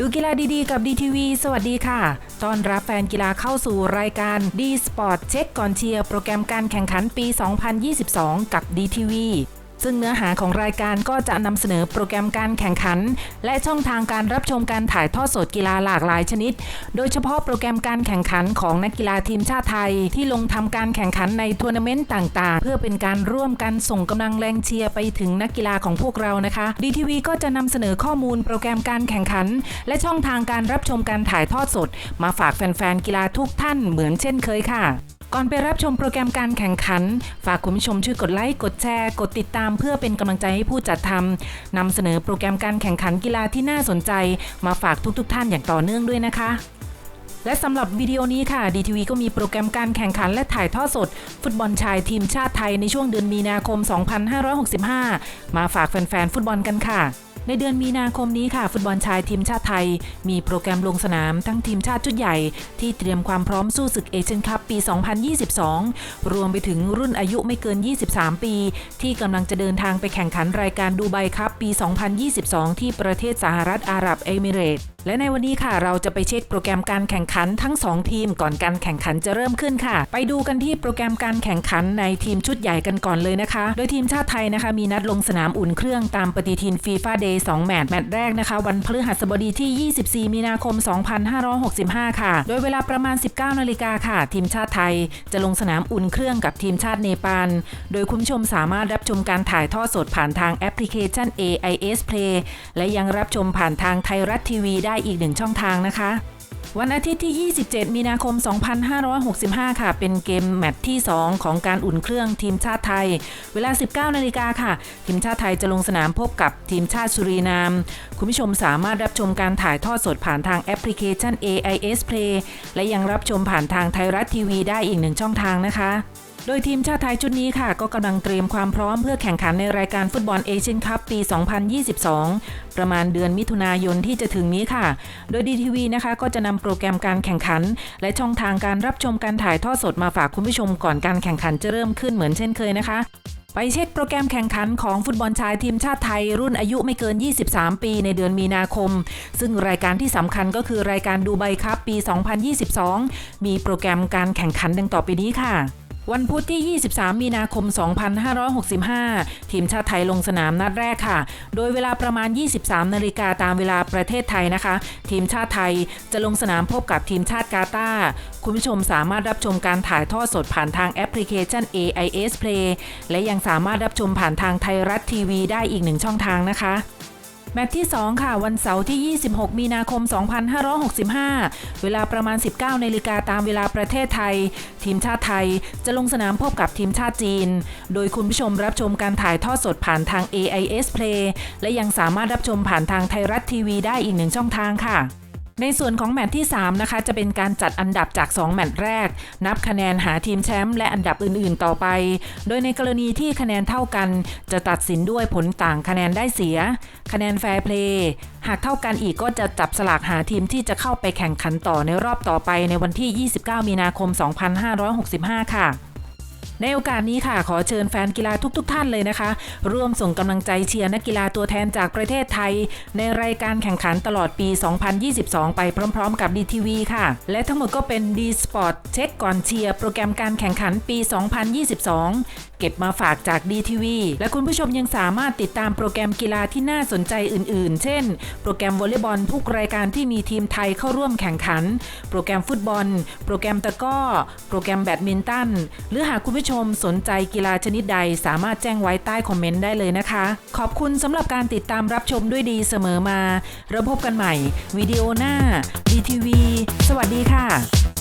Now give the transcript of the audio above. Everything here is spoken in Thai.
ดูกีฬาดีๆ กับดีทีวีสวัสดีค่ะ ต้อนรับแฟนกีฬาเข้าสู่รายการดีสปอร์ตเช็คก่อนเชียร์โปรแกรมการแข่งขันปี 2022 กับดีทีวี ซึ่งเนื้อหาของรายการก็จะนำเสนอโปรแกรมการแข่งขัน และช่องทางการรับชมการถ่ายทอดสดกีฬาหลากหลายชนิด โดยเฉพาะโปรแกรมการแข่งขันของนักกีฬาทีมชาติไทย ที่ลงทำการแข่งขันในทัวร์นาเมนต์ต่างๆ เพื่อเป็นการร่วมกันส่งกำลังแรงเชียร์ไปถึงนักกีฬาของพวกเรานะคะ DTV ก็จะนำเสนอข้อมูลโปรแกรมการแข่งขัน และช่องทางการรับชมการถ่ายทอดสด มาฝากแฟนๆกีฬาทุกท่านเหมือนเช่นเคยค่ะ ก่อนไปรับชมโปรแกรมการแข่งขัน ฝากคุณผู้ชมช่วยกดไลค์กดแชร์ กดติดตามเพื่อเป็นกำลังใจให้ผู้จัดทำนำเสนอโปรแกรมการแข่งขันกีฬาที่น่าสนใจ มาฝากทุกๆทท่านอย่างต่อเนื่องด้วยนะคะ และสำหรับวิดีโอนี้ค่ะ DTV ก็มีโปรแกรมการแข่งขันและถ่ายทอดสด ฟุตบอลชายทีมชาติไทยในช่วงเดือนมีนาคม 2565 มาฝากแฟนๆฟุตบอลกันค่ะ ในเดือนมีนาคมนี้ค่ะ ฟุตบอลชายทีมชาติไทย มีโปรแกรมลงสนามทั้งทีมชาติชุดใหญ่ ที่เตรียมความพร้อมสู้ศึกเอเชียนคัพปี 2022 รวมไปถึงรุ่นอายุไม่เกิน 23 ปี ที่กำลังจะเดินทางไปแข่งขันรายการดูไบคัพปี 2022 ที่ประเทศสหรัฐอาหรับเอมิเรตส์ และในวันนี้ค่ะ เราจะไปเช็คโปรแกรมการแข่งขันทั้ง 2 ทีมก่อนการแข่งขันจะเริ่มขึ้นค่ะ ไปดูกันที่โปรแกรมการแข่งขันในทีมชุดใหญ่กันก่อนเลยนะคะ โดยทีมชาติไทยนะคะ มีนัดลงสนามอุ่นเครื่องตามปฏิทินฟีฟ่าเดย์2แมตช์แมตช์แรกนะคะ วันพฤหัสบดีที่ 24 มีนาคม 2565 ค่ะ โดยเวลาประมาณ 19 นาฬิกาค่ะ ทีมชาติไทยจะลงสนามอุ่นเครื่องกับทีมชาติเนปาล โดยคุณผู้ชมสามารถรับชมการถ่ายทอดสดผ่านทางแอปพลิเคชัน AIS Play และยังรับชมผ่านทางไทยรัฐทีวีได้อีกหนึ่งช่องทางนะคะ วันอาทิตย์ที่ 27 มีนาคม 2565 ค่ะ เป็นเกมแมตช์ที่ 2 ของการอุ่นเครื่องทีมชาติไทย เวลา 19 นาฬิกาค่ะ ทีมชาติไทยจะลงสนามพบกับทีมชาติสุรินาม คุณผู้ชมสามารถรับชมการถ่ายทอดสดผ่านทางแอปพลิเคชัน AIS Play และยังรับชมผ่านทางไทยรัฐทีวีได้อีกหนึ่งช่องทางนะคะ โดยทีมชาติไทยชุดนี้ค่ะ ก็กำลังเตรียมความพร้อมเพื่อแข่งขันในรายการฟุตบอลเอเชียนคัพปี 2022 ประมาณเดือนมิถุนายนที่จะถึงนี้ค่ะ โดยดีทีวีนะคะ ก็จะนำโปรแกรมการแข่งขัน และช่องทางการรับชมการถ่ายทอดสดมาฝากคุณผู้ชมก่อนการแข่งขันจะเริ่มขึ้นเหมือนเช่นเคยนะคะไปเช็คโปรแกรมแข่งขันของฟุตบอลชายทีมชาติไทย รุ่นอายุไม่เกิน 23 ปีในเดือนมีนาคม ซึ่งรายการที่สำคัญก็คือรายการดูไบคัพปี 2022 มีโปรแกรมการแข่งขันดังต่อไปนี้ค่ะ วันพุธที่ 23 มีนาคม 2565 ทีมชาติไทยลงสนามนัดแรกค่ะ โดยเวลาประมาณ 23 นาฬิกาตามเวลาประเทศไทยนะคะ ทีมชาติไทยจะลงสนามพบกับทีมชาติกาตาร์คุณผู้ชมสามารถรับชมการถ่ายทอดสดผ่านทางแอปพลิเคชัน AIS Play และยังสามารถรับชมผ่านทางไทยรัฐทีวีได้อีกหนึ่งช่องทางนะคะ แมตช์ที่ 2 ค่ะ วันเสาร์ที่ 26 มีนาคม 2565 เวลาประมาณ 19นาฬิกาตามเวลาประเทศไทย ทีมชาติไทยจะลงสนามพบกับทีมชาติจีน โดยคุณผู้ชมรับชมการถ่ายทอดสดผ่านทาง AIS Play และยังสามารถรับชมผ่านทางไทยรัฐทีวีได้อีกหนึ่งช่องทางค่ะ ในส่วนของแมตช์ที่ 3 นะคะ จะเป็นการจัดอันดับจาก 2 แมตช์แรก นับคะแนนหาทีมแชมป์และอันดับอื่นๆ ต่อไป โดยในกรณีที่คะแนนเท่ากัน จะตัดสินด้วยผลต่างคะแนนได้เสีย คะแนนแฟร์เพลย์หากเท่ากันอีกก็จะจับสลากหาทีมที่จะเข้าไปแข่งขันต่อในรอบต่อไปในวันที่ 29 มีนาคม 2565 ค่ะ ในโอกาสนี้ค่ะขอเชิญแฟนกีฬาทุกๆทท่านเลยนะคะ ร่วมส่งกำลังใจเชียร์นักกีฬาตัวแทนจากประเทศไทย ในรายการแข่งขันตลอดปี 2022 ไปพร้อม ๆ กับ DTV ค่ะ และทั้งหมดก็เป็น D Sport เช็คก่อนเชียร์โปรแกรมการแข่งขันปี 2022 เก็บมาฝากจาก DTV และคุณผู้ชมยังสามารถติดตามโปรแกรมกีฬาที่น่าสนใจอื่น ๆ เช่น โปรแกรมวอลเลย์บอลทุกรายการที่มีทีมไทยเข้าร่วมแข่งขัน โปรแกรมฟุตบอล โปรแกรมตะก้อ โปรแกรมแบดมินตันหรือหากคุณผู้ชมสนใจกีฬาชนิดใดสามารถแจ้งไว้ใต้คอมเมนต์ได้เลยนะคะ ขอบคุณสำหรับการติดตามรับชมด้วยดีเสมอมาเราพบกันใหม่ วิดีโอหน้า DTV สวัสดีค่ะ